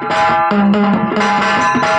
ಕೋಟಿ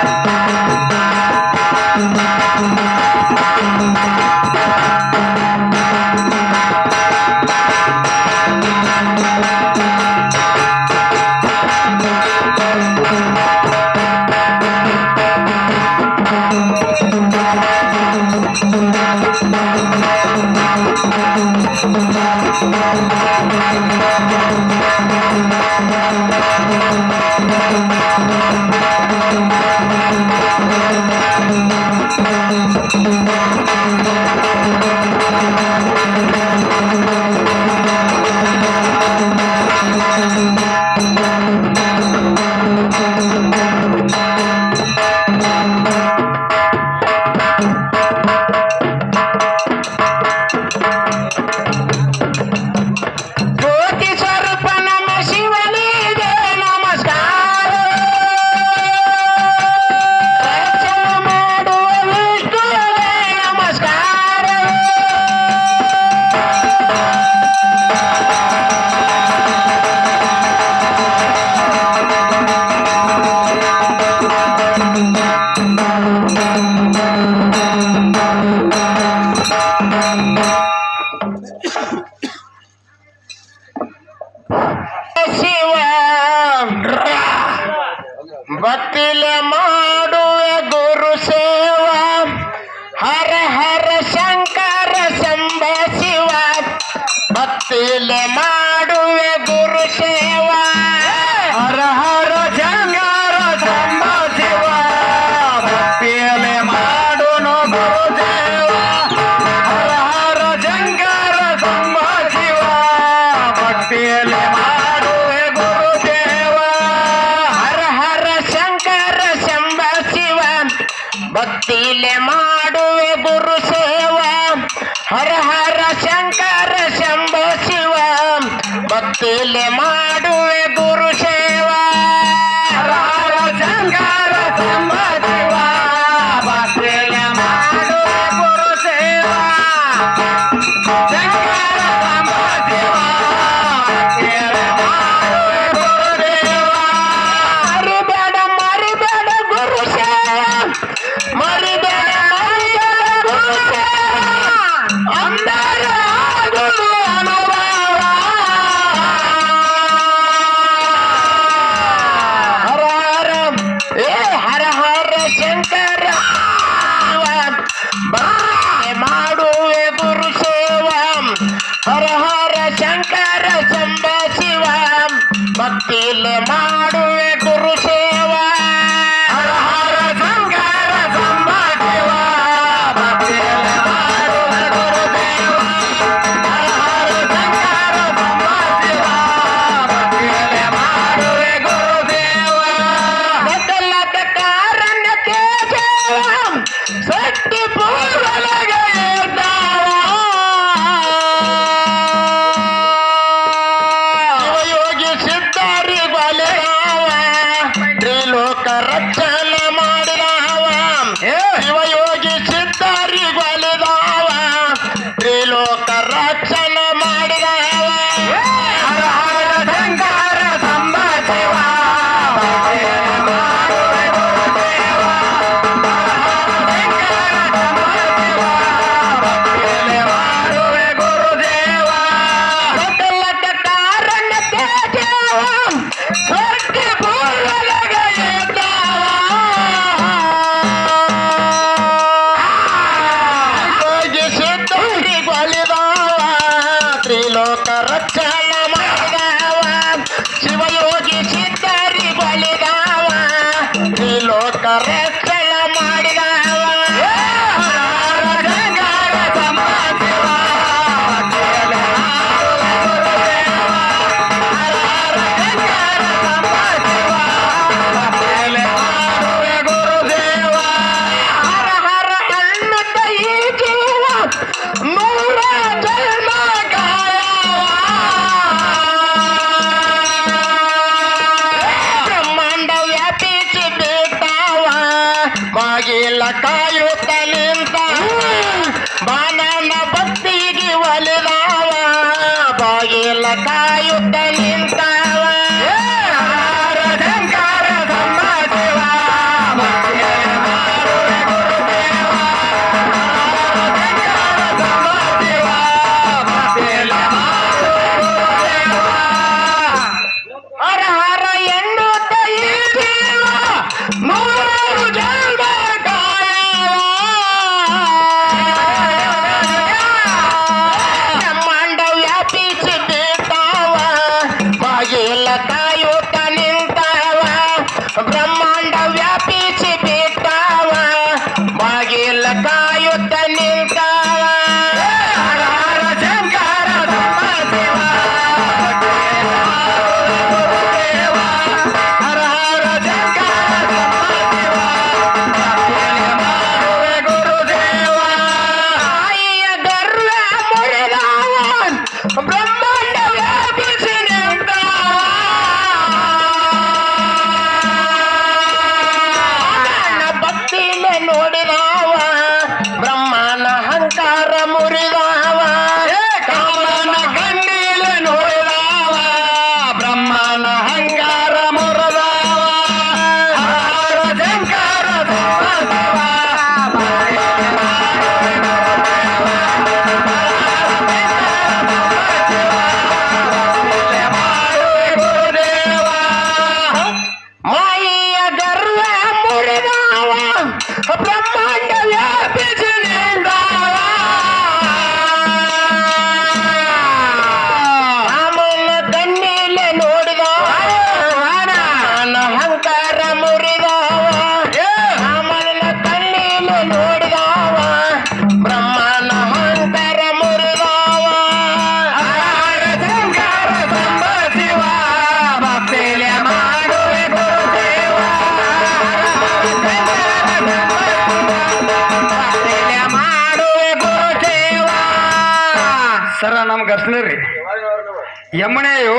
ಯಮುನೆಯು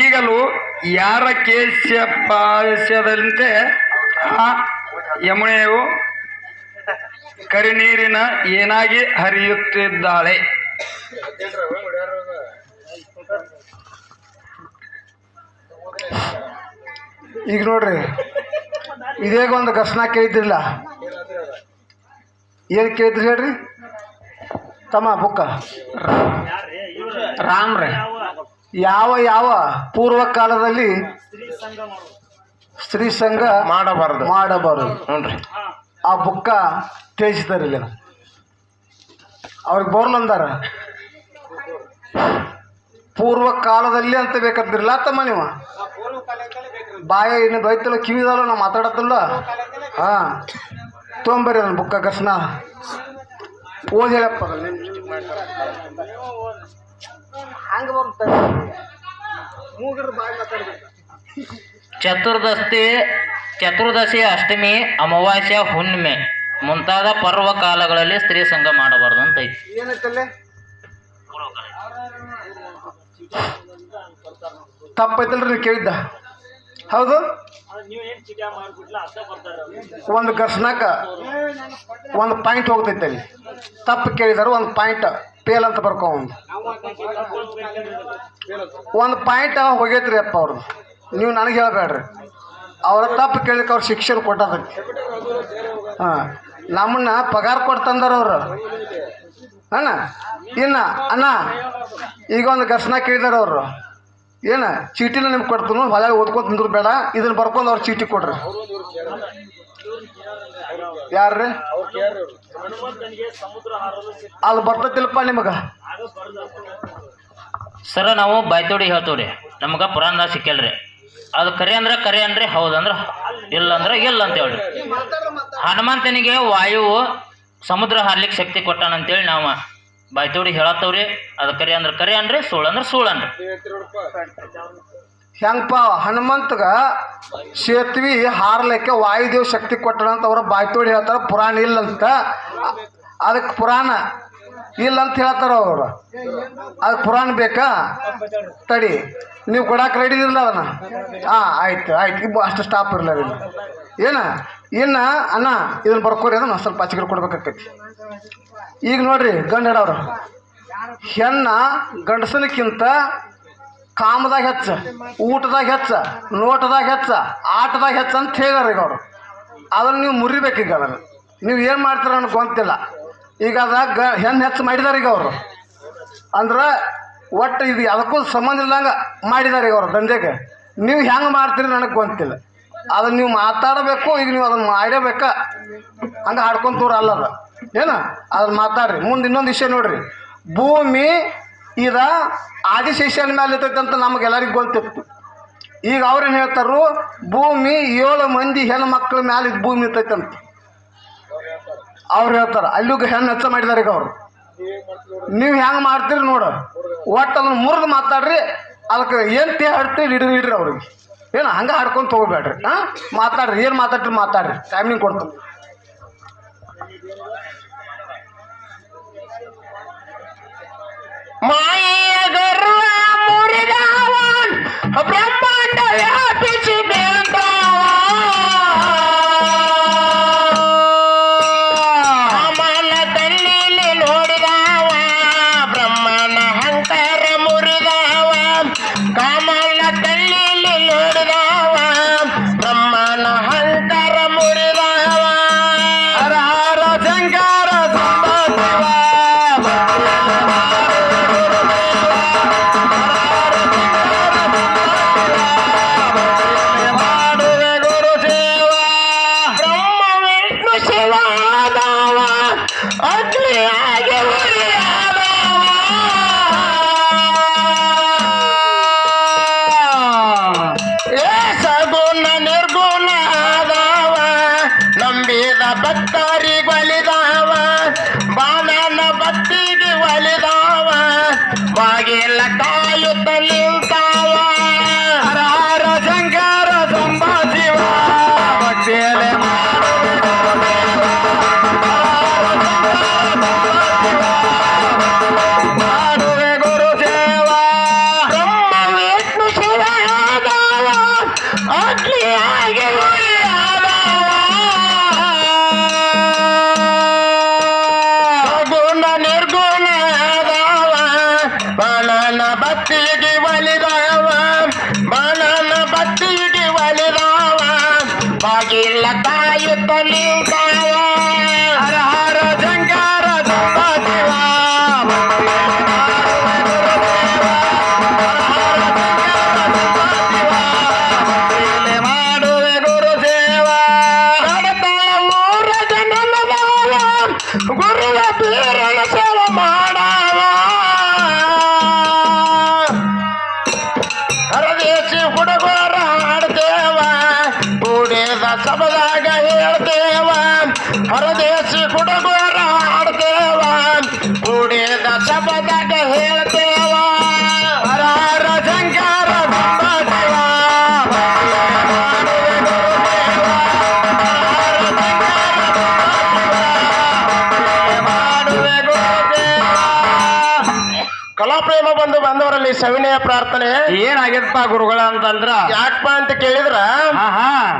ಈಗಲೂ ಯಾರ ಕೇಶ ಪಾಯಸದಂತೆ ಆ ಯಮುನೆಯು ಕರಿನೀರಿನ ಏನಾಗಿ ಹರಿಯುತ್ತಿದ್ದಾಳೆ? ಈಗ ನೋಡ್ರಿ, ಇದೇಗೊಂದು ಒಂದು ಘರ್ಷಣ ಕೇಳಿದ್ರಿಲ್ಲ. ಏನು ಕೇಳಿದ್ರಿ ಹೇಳ್ರಿ? ತಮ್ಮ ಬುಕ್ಕ. ರಾಮ್ ರೇ. ಯಾವ ಯಾವ ಪೂರ್ವ ಕಾಲದಲ್ಲಿ ಸ್ತ್ರೀ ಸಂಘ ಮಾಡಬಾರದು. ಮಾಡಬಾರದು? ನೋಡ್ರಿ ಆ ಬುಕ್ಕ ತಿಳಿಸಿದಾರೆ ಇಲ್ಲಿ ಅವ್ರಿಗೆ ಬೋರ್ಲ್ ಅಂದಾರ. ಪೂರ್ವ ಕಾಲದಲ್ಲಿ ಅಂತ ಬೇಕಂತಿರಲ್ಲ ತಮ್ಮ ನೀವು? ಬಾಯ ಏನು ಬೈತಲ್ಲ ಕಿವಿದಲ್ಲ ನಾವು ಮಾತಾಡತ್ತಲ್ಲ? ಹಾಂ. ತೊಂಬರಿ ಅದನ್ನ ಬುಕ್ಕ ಕರ್ಸನ ಓದ್ ಹೇಳಪ್ಪ. ಹಂಗೆ ಬರುತ್ತೆ ಮೂಗಿರ್ ಬಾಯಿ ಮಾತಾಡ್ಬೇಕು. ಚತುರ್ದಶಿ ಚತುರ್ದಶಿ ಅಷ್ಟಮಿ ಅಮಾವಾಸ್ಯ ಹುಣ್ಣಿಮೆ ಮುಂತಾದ ಪರ್ವ ಕಾಲಗಳಲ್ಲಿ ಸ್ತ್ರೀ ಸಂಘ ಮಾಡಬಾರ್ದು ಅಂತ ಐತಿ. ಏನೈತಲ್ಲೇ ತಪ್ಪೈತಲ್ರಿ ಕೇಳಿದ್ದ. ಹೌದು? ಒಂದು ಘರ್ಷಣಕ ಒಂದು ಪಾಯಿಂಟ್ ಹೋಗ್ತೈತೆ ಅಲ್ಲಿ. ತಪ್ಪು ಕೇಳಿದಾರೆ ಒಂದು ಪಾಯಿಂಟ್ ಪೇಲ್ ಅಂತ ಬರ್ಕೊ ಒಂದು. ಒಂದು ಪಾಯಿಂಟ್ ಹೋಗೈತ್ರಿ ಅಪ್ಪ ಅವ್ರದ್ದು ನೀವು ನನಗೆ ಹೇಳಬೇಡ್ರಿ. ಅವ್ರ ತಪ್ಪು ಕೇಳಿಕ್ಕೆ ಅವ್ರು ಶಿಕ್ಷಣ ಕೊಟ್ಟದಕ್ಕೆ ಹಾಂ ನಮ್ಮನ್ನ ಪಗಾರ ಕೊಡ್ತಂದಾರ ಅವರು. ಅಣ್ಣ ಇನ್ನ ಅಣ್ಣ ಈಗ ಒಂದು ಘರ್ಷಣ ಕೇಳಿದಾರ ಅವರು. ಏನ? ಚೀಟಿನ ನಿಮ್ಗೆ ಕೊಡ್ತೀನಿ ಹೊಲ ಓದ್ಕೊಂತ ನಿಂದ್ರು ಬೇಡ ಇದನ್ನ ಬರ್ಕೊಂಡು ಅವ್ರು ಚೀಟಿ ಕೊಡ್ರಿ. ಯಾರ್ರಿ? ಅಲ್ಲಿ ಬರ್ತೈತಿಲ್ಲಪ್ಪ ನಿಮಗೆ. ಸರ, ನಾವು ಬಾಯ್ತೋಡಿ ಹೇಳ್ತೇವ್ರಿ ನಮ್ಗೆ ಪುರಾಣದಾಗ ಸಿಕ್ಕಲ್ರಿ. ಅದು ಕರೆ ಅಂದ್ರೆ ಕರೆ ಅಂದ್ರೆ ಹೌದಂದ್ರೆ ಇಲ್ಲ ಅಂದ್ರೆ ಇಲ್ಲ ಅಂತ ಹೇಳ್ರಿ. ಹನುಮಂತನಿಗೆ ವಾಯುವು ಸಮುದ್ರ ಹಾರ್ಲಿಕ್ಕೆ ಶಕ್ತಿ ಕೊಟ್ಟಾನಂತೇಳಿ ನಾವು ಬಾಯ್ತೋಡಿ ಹೇಳತ್ತವ್ರಿ. ಅದು ಕರಿ ಅಂದ್ರೆ ಕರಿ ಅನ್ರಿ ಸುಳ್ಳು ಅಂದ್ರೆ ಸುಳ್ಳು ಅನ್ರಿ. ಹೆಂಗಪ್ಪ ಹನುಮಂತಗ ಸೇತುವೆ ಹಾರ್ಲಿಕ್ಕೆ ವಾಯುದೇವ್ ಶಕ್ತಿ ಕೊಟ್ಟಣ ಅಂತ ಅವ್ರ ಬಾಯ್ತೋಡಿ ಹೇಳ್ತಾರೆ, ಪುರಾಣ ಇಲ್ಲ ಅಂತ ಅದಕ್ಕೆ ಪುರಾಣ ಇಲ್ಲ ಅಂತ ಹೇಳ್ತಾರ ಅವರು. ಅದಕ್ಕೆ ಪುರಾಣ ಬೇಕಾ? ತಡಿ, ನೀವು ಕೊಡಕ್ಕೆ ರೆಡಿ ಇರಲ್ಲ ಅದನ್ನ? ಹಾಂ ಆಯ್ತು ಆಯ್ತು. ಅಷ್ಟು ಸ್ಟಾಪ್ ಇರಲಿಲ್ಲ ಏನು ಏನ? ಇನ್ನು, ಅಣ್ಣ, ಇದನ್ನ ಬರ್ಕೋರಿ ಅದನ್ನ ಸ್ವಲ್ಪ ಹಚ್ಚಿಗೆ ಕೊಡ್ಬೇಕಾಕೈತಿ ಈಗ ನೋಡ್ರಿ ಗಂಡ ಹೇಳವ್ರು ಹೆಣ್ಣ ಗಂಡಸನಕ್ಕಿಂತ ಕಾಮದಾಗ ಹೆಚ್ಚ, ಊಟದಾಗ ಹೆಚ್ಚ, ನೋಟದಾಗ ಹೆಚ್ಚ, ಆಟದಾಗ ಹೆಚ್ಚ ಅಂತ ಹೇಳ್ಯಾರ ಈಗ ಅವರು. ಅದನ್ನು ನೀವು ಮುರಿಬೇಕು ಈಗ ಅದನ್ನು. ನೀವು ಏನು ಮಾಡ್ತೀರ ನನಗೆ ಗೊತ್ತಿಲ್ಲ. ಈಗ ಅದ ಗ ಹೆಣ್ಣು ಹೆಚ್ಚು ಮಾಡಿದಾರೆ ಈಗ ಅವರು. ಅಂದ್ರೆ ಒಟ್ಟು ಇದು ಅದಕ್ಕೂ ಸಂಬಂಧ ಇಲ್ದಂಗೆ ಮಾಡಿದಾರೆ ಈಗ ಅವರು ದಂಧೆಗೆ. ನೀವು ಹೆಂಗೆ ಮಾಡ್ತೀರಿ ನನಗೆ ಗೊತ್ತಿಲ್ಲ. ಅದನ್ನು ನೀವು ಮಾತಾಡಬೇಕು, ಈಗ ನೀವು ಅದನ್ನು ಮಾಡೇಬೇಕಾ. ಹಂಗೆ ಆಡ್ಕೊಂತೂರ ಅಲ್ಲದ ಏನು? ಅದ್ರ ಮಾತಾಡ್ರಿ. ಮುಂದೆ ಇನ್ನೊಂದು ವಿಷಯ ನೋಡ್ರಿ. ಭೂಮಿ ಇದ ಆದಿಶೇಷನ ಮೇಲೆ ಇರ್ತೈತೆ ಅಂತ ನಮಗೆಲ್ಲರಿಗೂ ಗೊತ್ತಿತ್ತು. ಈಗ ಅವ್ರೇನು ಹೇಳ್ತಾರು ಭೂಮಿ ಏಳು ಮಂದಿ ಹೆಣ್ಣು ಮಕ್ಕಳ ಮೇಲೆ ಭೂಮಿ ಇರ್ತೈತಂತ ಅವ್ರು ಹೇಳ್ತಾರೆ, ಅಲ್ಲಿಗೂ ಹೆಣ್ಣು ಹೆಚ್ಚ ಮಾಡಿದಾರೆ ಈಗ ಅವರು. ನೀವು ಹೆಂಗೆ ಮಾಡ್ತೀರಿ ನೋಡು. ಒಟ್ಟು ಅದನ್ನು ಮುರಿದು ಮಾತಾಡ್ರಿ. ಅದಕ್ಕೆ ಏನು ತೇ ಹಾಡ್ತೀರಿ ಹಿಡಿದು ಹಿಡ್ರಿ ಅವ್ರಿಗೆ. ಏನು, ಹಂಗೆ ಹಾಡ್ಕೊಂಡು ತೊಗೋಬೇಡ್ರಿ. ಹಾಂ? ಮಾತಾಡ್ರಿ. ಏನು ಮಾತಾಡ್ರಿ ಮಾತಾಡ್ರಿ. ಟೈಮಿಂಗ್ ಕೊಡ್ತೀನಿ. माय गर्व मुरगावन ब्रह्मांड व्यापी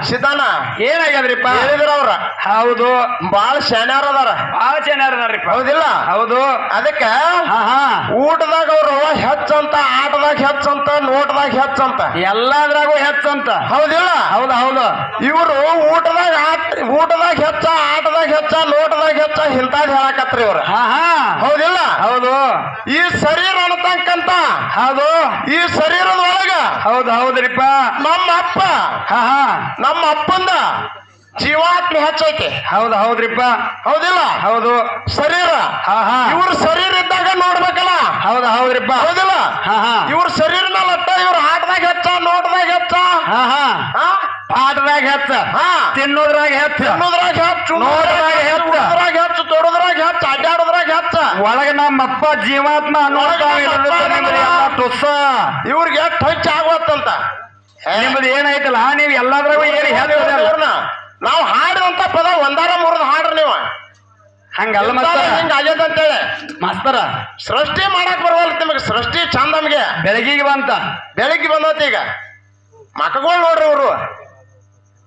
ಹಾ ಸಿದ್ಧಾನ ಏನಾಗ್ಯದ್ರಿಪ್ಪ? ಹೇಳಿದ್ರ ಅವ್ರ. ಹೌದು. ಬಾಳ ಶಾನ್ಯಾರ ಅದಾರ. ಬಾಳ ಚೆನ್ನಾರದಾರ್ರಿಪ್ಪ ಹೌದಿಲ್ಲ? ಹೌದು. ಅದಕ್ಕ ಊಟದಾಗ ಅವರು ಹೆಚ್ಚಂತ ಆಟದಾಗ ಹೆಚ್ಚಂತ ನೋಟದಾಗ ಹೆಚ್ಚಂತ. ಎಲ್ಲಾದ್ರಾಗೂ ಹೆಚ್ಚಂತ. ಹೌದಿಲ್ಲ? ಹೌದು ಹೌದು. ಇವರು ಊಟದಾಗ ಊಟದಾಗ ಹೆಚ್ಚ ಆಟದಾಗ ಹೆಚ್ಚ ನೋಟದಾಗ ಹೆಚ್ಚ ಇಂತಾದ್ ಹೇಳಕತ್ರಿ ಇವ್ರ. ಹೌದಿಲ್ಲ? ಹೌದು. ಈ ಶರೀರ ಅನ್ನತಕ್ಕಂತ ಹೌದು. ಈ ಶರೀರದ ಒಳಗ ಹೌದು ಹೌದ್ರಿಪ್ಪ. ನಮ್ಮ ಅಪ್ಪ ನಮ್ಮ ಹಾ. ನಮ್ಮ ಅಪ್ಪಂದ ಜೀವಾತ್ಮೆ ಹೆಚ್ಚೈತೆ. ಹೌದು ಹೌದ್ರಿಪ್ಪ. ಹೌದಿಲ್ಲ? ಹೌದು. ಶರೀರ. ಇವ್ರ ಶರೀರ ಇದ್ದಾಗ ನೋಡ್ಬೇಕಲ್ಲ? ಹೌದು ಹೌದ್ರಿಪ್ಪ. ಹೌದಿಲ್ಲ? ಹಾ ಹಾ. ಇವ್ರ ಶರೀರ ಇವ್ರ ಆಟದಾಗ ಹೆಚ್ಚ ನೋಟದಾಗ ಹೆಚ್ಚ? ಪಾಠದಾಗ ಹೆಚ್ಚ. ಹಾ. ತಿನ್ನೋದ್ರಾಗ ಹೆಚ್ಚ. ತಿನ್ನೋದ್ರಾಗ ಹೆಚ್ಚು ನೋಡೋದ್ರಾಗ ಹೆಚ್ಚು ಉಡೋದ್ರಾಗ ಹೆಚ್ಚು. ತೊಡೋದ್ರಾಗ ಹೆಚ್ಚು ಅಡ್ಡಾಡೋದ್ರಾಗ ಹೆಚ್ಚ. ಒಳಗ ನಮ್ಮಪ್ಪ ಜೀವಾತ್ಮ ಅನ್ನೋದು ಒಳಗ ನಮ್ಮಪ್ಪ ತುಸ್ಸ. ಇವ್ರಿಗೆ ಎಷ್ಟು ಹೆಚ್ಚು ಆಗುತ್ತಂತ ನಿಮ್ಮದು ಏನಾಯ್ತಲ್ಲ? ನೀವು ಎಲ್ಲಾದ್ರಾಗೂ ಏನು ಹೇಳ್ತದಲ್ಲ ನಾವು ಹಾಡುವಂತ ಪದ ಒಂದಾರ ಮೂರದ ಹಾಡ್ರಿ ನೀವು. ಹಂಗಲ್ಲ ಹಿಂಗ ಆಗ್ಯದ ಅಂತೇಳಿ. ಮಾಸ್ತರ. ಸೃಷ್ಟಿ ಮಾಡಕ್ ಬರವಲ್ಲ ನಿಮಗೆ. ಸೃಷ್ಟಿ ಚಂದ ನಮಗೆ. ಬೆಳಗಿಗೆ ಬಂತ. ಬೆಳಗ್ಗೆ ಬಂದೈತಿ ಈಗ. ಮಕ್ಕಳು ನೋಡ್ರಿ ಇವ್ರು.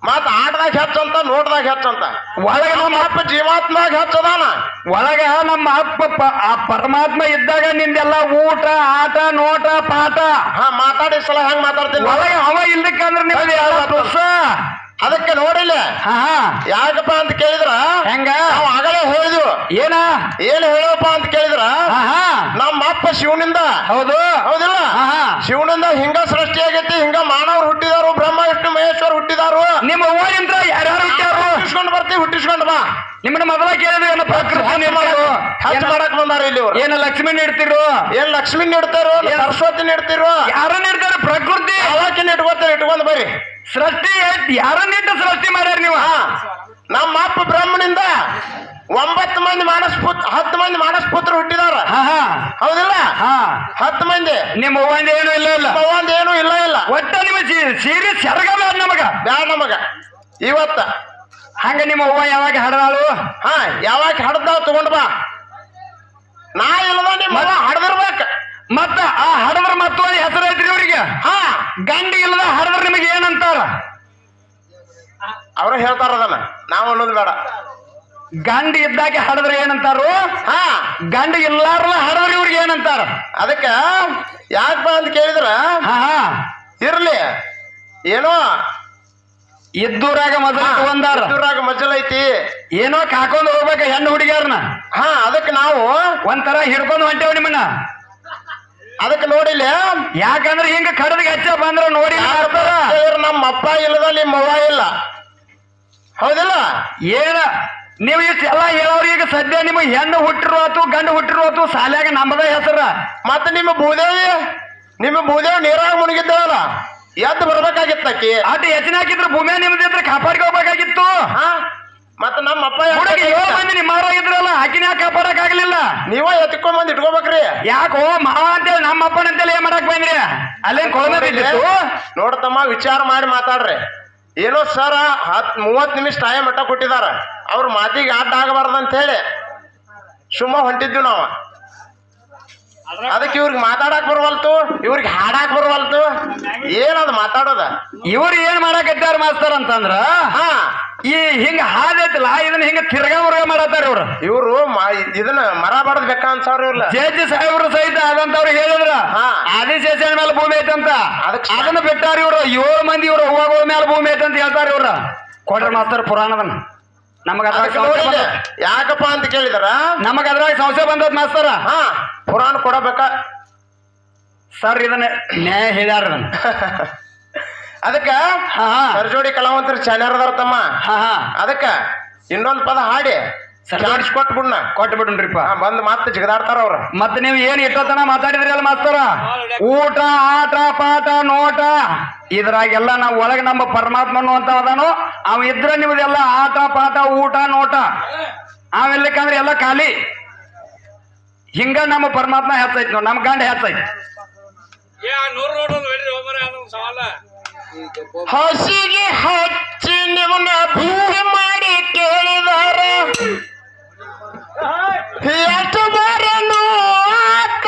ಮತ್ ಆಟದಾಗ ಹೆಚ್ಚಂತ ನೋಟದಾಗ ಹೆಚ್ಚಂತ. ಒಳಗೆ ನಮ್ಮ ಅಪ್ಪ ಜೀವಾತ್ಮಾಗ ಹೆಚ್ಚದಾನ. ಒಳಗ ನಮ್ಮ ಅಪ್ಪ ಆ ಪರಮಾತ್ಮ ಇದ್ದಾಗ ನಿಂದೆಲ್ಲ ಊಟ ಆಟ ನೋಟ ಪಾಠ. ಹಾ ಮಾತಾಡಿ ಸಲ ಹೆಂಗ್ ಮಾತಾಡ್ತೀನಿ. ಒಳಗೆ ಅವ ಇಲ್ಲಕ್ಕಂದ್ರೆ ತುಸ್ಸ ಅದಕ್ಕೆ ನೋಡಿಲ್ಲ. ಹಾ ಹಾ. ಯಾಕಪ್ಪ ಅಂತ ಕೇಳಿದ್ರ? ಹೆಂಗ? ನಾವು ಆಗಲೇ ಹೇಳಿದ್ವು ಏನ? ಏನ್ ಹೇಳಪ್ಪ ಅಂತ ಕೇಳಿದ್ರ? ಹಾ ಹಾ. ನಮ್ಮ ಅಪ್ಪ ಶಿವನಿಂದ. ಹೌದು. ಹೌದಿಲ್ಲ? ಶಿವನಿಂದ ಹಿಂಗ ಸೃಷ್ಟಿ ಆಗೈತಿ ಹಿಂಗ ಮಾನವರು ಹುಟ್ಟಿದಾರು ಬ್ರಹ್ಮ ವಿಷ್ಣು ಮಹೇಶ್ವರ ಹುಟ್ಟಿದಾರು. ನಿಮ್ಮ ಊರಿಂದ ಯಾರ್ಯಾರು ಹುಟ್ಟ್ಯಾರು ಹುಟ್ಟಿಸ್ಕೊಂಡು ಬರ್ತೀವಿ ಹುಟ್ಟಿಸ್ಕೊಂಡು ಬಾ. ನಿಮ್ಮನ್ನ ಮೊದಲ ಕೇಳಿದ್ವಿ ಏನು ಪ್ರಕೃತಿ ನಿರ್ಮಾಣ ಹಚ್ಚ ಮಾಡಕ್ ಬಂದಾರ ಇಲ್ಲಿ ಏನ ಲಕ್ಷ್ಮಿ ನೀಡ್ತಿರು ಏನ್ ಲಕ್ಷ್ಮಿ ನೀಡ್ತಾರೋ ಸರಸ್ವತಿ ನೀಡ್ತಿರೋ? ಯಾರ ನೀಡ್ತಾರೆ? ಪ್ರಕೃತಿ? ಅವಾಕಿನ ಇಟ್ಕೊತಾರೆ ಇಟ್ಕೊಂಡ್ ಬರ್ರಿ ಸೃಷ್ಟಿ ಯಾರನ್ನಿಟ್ಟು ನೀಟ ಸೃಷ್ಟಿ ಮಾಡ್ಯಾರ ನೀವು? ಹಾ? ನಮ್ಮ ಅಪ್ಪ ಬ್ರಹ್ಮನಿಂದ ಒಂಬತ್ತು ಮಂದಿ ಮಾನಸ್ ಪುತ್ರ ಹತ್ತು ಮಂದಿ ಮಾನಸ್ ಪುತ್ರ ಹುಟ್ಟಿದಾರ ಹೌದಿಲ್ಲ? ಹಾ. ಹತ್ತು ಮಂದಿ. ನಿಮ್ಮ ಒಂದ್ ಏನು ಇಲ್ಲ ಇಲ್ಲ. ಒಂದ್ ಏನು ಇಲ್ಲ ಇಲ್ಲ. ಒಟ್ಟ ನಿಮ್ಮ ಸೀರೆ ಸೆರಗ ನಮಗ? ಬ್ಯಾಡ ನಮಗ. ಇವತ್ತ. ಹಂಗ ನಿಮ್ಮ ಅವ್ವ ಯಾವಾಗ ಹಡದಾಳು? ಹಾ ಯಾವಾಗ ಹಡ್ದಾವ್ ತಗೊಂಡ್ ಬಾ. ನಾ ಇಲ್ಲದ ನಿಮ್ಮ ಹಡ್ದಿರ್ಬೇಕ. ಮತ್ತ ಆ ಹಡದ್ರ ಮತ್ತೊಂದು ಹೆಸರು ಐತ್ರಿ ಇವ್ರಿಗೆ? ಹಾ ಗಂಡ ಇಲ್ಲದ ಹಡದ್ರ ನಿಮಗೆ ಏನಂತಾರ? ಅವ್ರ ಹೇಳ್ತಾರ ಅದನ್ನ. ನಾವು ಅನ್ನೋದು ಬೇಡ. ಗಂಡ ಇದ್ದಾಗ ಹಡದ್ರ ಏನಂತಾರು? ಹಾ. ಗಂಡ ಇಲ್ಲಾರಲ್ಲ ಹಡದ್ರ ಇವ್ರಿಗೆ ಏನಂತಾರ? ಅದಕ್ಕ ಯಾಕಪ್ಪ ಅಂತ ಕೇಳಿದ್ರ? ಹಾ ಹಾ. ಇರ್ಲಿ. ಏನೋ? ಇದ್ದೂರಾಗ ಮಜಲಾಗ ಮಜಲ್ ಐತಿ. ಏನೋ ಕಾಕೊಂಡು ಹೋಗ್ಬೇಕ ಹೆಣ್ಣು ಹುಡುಗಿಯರ್ನ? ಹಾ ಅದಕ್ಕೆ ನಾವು ಒಂಥರ ಹಿಡ್ಕೊಂಡು ಹೊಂಟೇವ್ ನಿಮ್ಮನ್ನ. ಅದಕ್ಕೆ ನೋಡಿಲ್ಲ. ಯಾಕಂದ್ರೆ ಹಿಂಗ ಕಡದ ಹೆಚ್ಚ ಬಂದ್ರ ನೋಡಿ ನಮ್ಮ ಅಪ್ಪ ಇಲ್ಲದ ನಿಮ್ಮ ಅವ್ವ ಇಲ್ಲ. ಹೌದಿಲ್ಲ? ಏನ? ನೀವು ಇಷ್ಟೆಲ್ಲ ಹೇಳೋರು ಈಗ ಸದ್ಯ ನಿಮ್ಗೆ ಹೆಣ್ಣು ಹುಟ್ಟಿರೋ ಆತು ಗಂಡು ಹುಟ್ಟಿರೋ ಆತು ಸಾಲ್ಯಾಗ ನಮ್ಮದ ಹೆಸರ. ಮತ್ತೆ ನಿಮ್ಮ ಭೂದೇವಿ? ನಿಮ್ಮ ಭೂದೇವಿ ನೀರಾಗ ಮುಳುಗಿದ್ದಾವಲ್ಲ ಎದ್ದು ಬರ್ಬೇಕಾಗಿತ್ತು ಆಕಿ ಅಟ್ ಹೆಚ್ಚಿನ ಹಾಕಿದ್ರೆ ಭೂಮಿ ನಿಮ್ದಿದ್ರೆ ಕಾಪಾಡ್ಕೋಬೇಕಾಗಿತ್ತು. ಹಾ? ಮತ್ತೆ ನಮ್ಮ ಅಪ್ಪ ಹುಡುಗಿ ಏಳು? ಮಂದಿ ನಿಮ್ಮವ್ರ ಇದ್ರಲ್ಲ ಆಕಿನ ಯಾಕೆ ಕಾಪಾಡಕ್ ಆಗ್ಲಿಲ್ಲ ನೀವ ಎತ್ಕೊಂಡ್ ಬಂದ್ ಇಟ್ಕೋಬೇಕ್ರಿ. ಯಾಕೋ ಮಾವ ಅಂತೇಳಿ ನಮ್ಮ ಅಪ್ಪನ ಅಂತೇಳಿ ಏನ್ ಮಾಡಕ್ ಬಂದ್ರಿ? ಅಲ್ಲೇನ್ ಕೊಳಮೆ ಬಿದ್ದಿತ್ತು? ನೋಡ್ತಮ್ಮ ವಿಚಾರ ಮಾಡಿ ಮಾತಾಡ್ರಿ. ಏನೋ ಸರ ಹತ್ ಮೂವತ್ ನಿಮಿಷ ಟೈಮ್ ಮಟ್ಟ ಕೊಟ್ಟಿದಾರ. ಅವ್ರ ಮಾತಿಗೆ ಅಡ್ಡ ಆಗಬಾರ್ದು ಅಂತ ಹೇಳಿ ಸುಮ್ಮ ಹೊಂಟಿದ್ವಿ ನಾವು. ಅದಕ್ಕೆ ಇವ್ರಿಗೆ ಮಾತಾಡಕ್ ಬರವಲ್ತು ಇವ್ರಿಗೆ ಹಾಡಾಕ್ ಬರವಲ್ತು. ಏನದು ಮಾತಾಡೋದ? ಇವ್ರು ಏನ್ ಮಾಡಕತ್ತಾರ ಮಾಸ್ತರ್ ಅಂತಂದ್ರ? ಹಾ. ಈ ಹಿಂಗ ಹಾದೈತಿಲ್ಲ ಇದನ್ನ ಹಿಂಗ ತಿರ್ಗಾ ವರ್ಗ ಮಾಡತ್ತಾರ ಇವ್ರು. ಇವ್ರು ಇದನ್ನ ಮರ ಬಡದ್ ಬೇಕಾ ಅನ್ಸವ್ರ ಇವ್ರಲ್ಲ ಜೇಜಿ ಸಾಹೇಬ್ರು ಸಹಿತ ಅದಂತವ್ರು ಹೇಳಿದ್ರ ಹಾ. ಆದಿಶೇಷನ ಮೇಲೆ ಭೂಮಿ ಐತಂತ. ಅದನ್ನ ಬಿಟ್ಟಾರ ಇವ್ರು ಏಳು ಮಂದಿ ಇವ್ರು ಹೂವಗಳ ಮೇಲೆ ಭೂಮಿ ಐತಂತ ಹೇಳ್ತಾರ ಇವ್ರ. ಕೊಡ್ರಿ ಮಾಸ್ತರ್ ಪುರಾಣದನ್ನ. ನಮಗ ಯಾಕಪ್ಪ ಅಂತ ಕೇಳಿದಾರ? ನಮಗ ಅದ್ರಾಗ ಸಂಶಯ ಬಂದದ ಮಾಸ್ತರ. ಹಾ ಪುರಾಣ ಕೊಡಬೇಕ? ಸರ್ ಇದನ್ನ ನ್ಯಾಯ ಹೇಳ್ಯಾರ ಅದಕ್ಕ? ಹಾ ಹಾ. ಸರ್ಜೋಡಿ ಕಲಾವಂತರು ಚಾನ್ಯಾರ ತಮ್ಮ. ಹಾ ಹಾ. ಅದಕ್ಕ ಇನ್ನೊಂದ್ ಪದ ಹಾಡಿ. ಸರ್ಜೋಡಿ- ಕೊಟ್ಬಿಡ್ನ ಕೊಟ್ಟು ಬಿಡ್ರಿಪ್ಪ ಹಾ ಬಂದ್ ಮತ್ತೆ ಜಿಗದಾಡ್ತಾರ ಅವ್ರ. ಮತ್ತೆ ನೀವು ಏನ್ ಇಟ್ಟತನ ಮಾತಾಡಿದ್ರಿ ಅಲ್ಲ ಮಾಸ್ತರ? ಊಟ ಆಟ ಪಾಠ ನೋಟ. ಇದ್ರಾಗೆಲ್ಲ ನಾವು ಒಳಗೆ ನಮ್ಮ ಪರಮಾತ್ಮನು ಅಂತ ಅದಾನು. ಅವ ಇದ್ರೆ ನಿಮ್ದೆಲ್ಲ ಆಟ ಪಾಠ ಊಟ ನೋಟ. ಅವೆಲ್ಲಕ್ಕಂದ್ರೆ ಎಲ್ಲ ಖಾಲಿ. ಹಿಂಗ ನಮ್ಮ ಪರಮಾತ್ಮ ಹೆಚ್ಚೈತಿ ನೋಡಿ ನಮ್ಮ ಗಂಡ ಹೆಚ್ಚೈತಿ ಹಸಿಗೆ ಹಚ್ಚಿ ನಿಮ್ಮನ್ನ ಭೂಮಿ ಮಾಡಿ ಕೇಳಿದಾರ. ಎಷ್ಟು ಬರನು ಆತ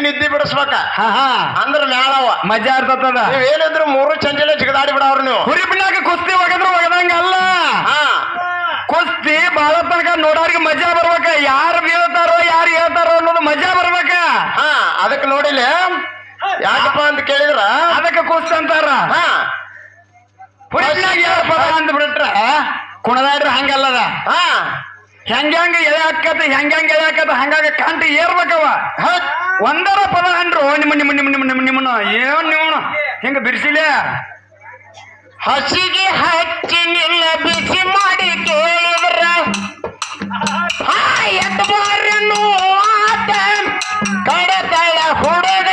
ನಿದ್ದೆ ಬಿಡಿಸ್ಬೇಕ. ಹಾ ಹಾ. ಅಂದ್ರ ಮ್ಯಾಳವ ಮಜಾ ಇರ್ತದ ನೀವೇನಿದ್ರು ಮೂರು ಚಂಚಲೆ ಜಿಗದಾಡಿ ಬಿಡವ್ರ ನೀವು. ಹುರಿ ಬಿಡಾಕ ಕುಸ್ತಿ ಒಗದ್ರು ಒಗದಂಗ ಅಲ್ಲ. ಹಾ. ಕುಸ್ತಿ ಬಾಳ ತನಕ ನೋಡೋರಿಗೆ ಮಜಾ ಬರ್ಬೇಕ. ಯಾರು ಬೀಳ್ತಾರೋ ಯಾರು ಹೇಳ್ತಾರೋ ಅನ್ನೋದು ಮಜಾ ಬರ್ಬೇಕ. ಹಾ ಅದಕ್ಕೆ ನೋಡಿಲ್ಲ ಯಾಕಪ್ಪ ಅಂತ ಕೇಳಿದ್ರ? ಅದಕ್ಕೆ ಕುಸ್ತಿ ಅಂತಾರ. ಹಾ. ಅಂದ್ ಬಿಟ್ರ ಕುಣದಾಡ್ರಿ ಹಂಗಲ್ಲದ ಹಾ. ಹೆಂಗ ಹೆಂಗ ಎಳೆ ಹಾಕತ್ತ ಹೆಂಗ ಹೆಂಗ ಎಳೆ ಹಾಕತ್ತ ಹಂಗಾಗ ಕಂಟಿ ಏರ್ಬೇಕವ. ಒಂದರ ಪದ ಅಂದ್ರು ನಿಮ್ಮ ನಿಮ್ಮ ನಿಮ್ಮ ನಿಮ್ಮ ನಿಮ್ಮ ನಿಮ್ಮನ ಏನ್ ನೀವು? ಹಿಂಗ ಬಿರ್ಸಿಲೆ? ಹಸಿಗೆ ಹಚ್ಚಿ ನಿಲ್ಲ ಬಿಸಿ ಮಾಡಿ ಕೇಳಿದ್ರ. ಹಾ ಎದ್ದು ಬಾರನು ಆತ. ಕಡತಳ ಹುಡುಗ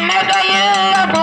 mother, yeah,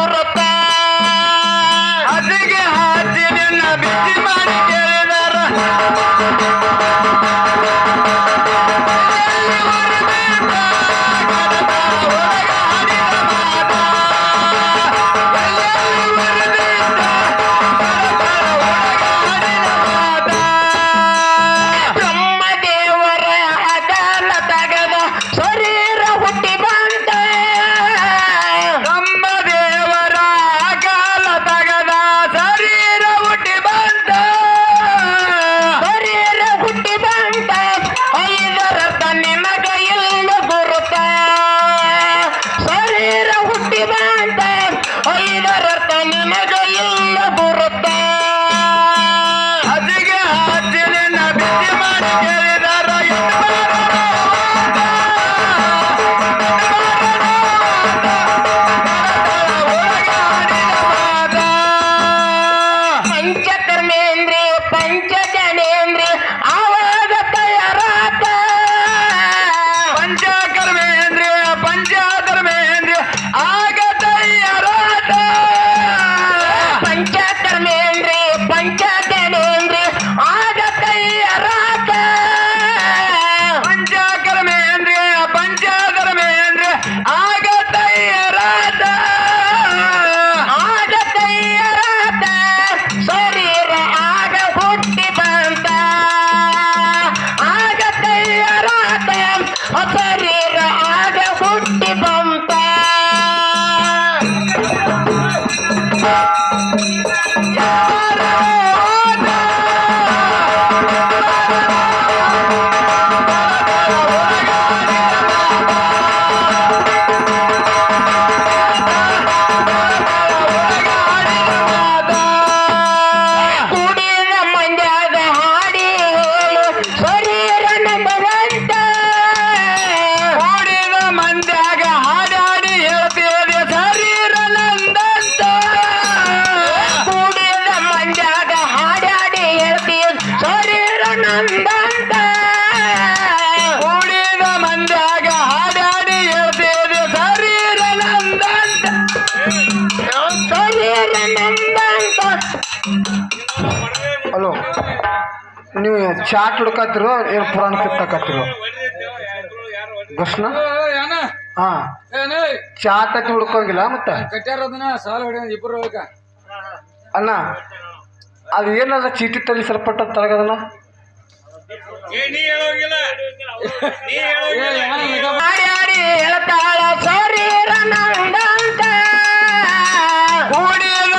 ಹುಡುಕತ್ತಿರೋ ಏನು ಪುರಾಣ ಕಿತ್ತಕತ್ತಿರೋ ಕೃಷ್ಣ? ಹಾ. ತಟ್ಟಿ ಹುಡ್ಕೋಂಗಿಲ್ಲ ಮತ್ತ? ಇಬ್ಬರು ಅಣ್ಣ ಅದು ಏನದ ಚೀಟಿ ತಲೆ ತಳಗದಲ್ಲ ಹೇಳ್ತಾಳ ಶರೀರ ನಂದಂತ ಕೂಡಿದ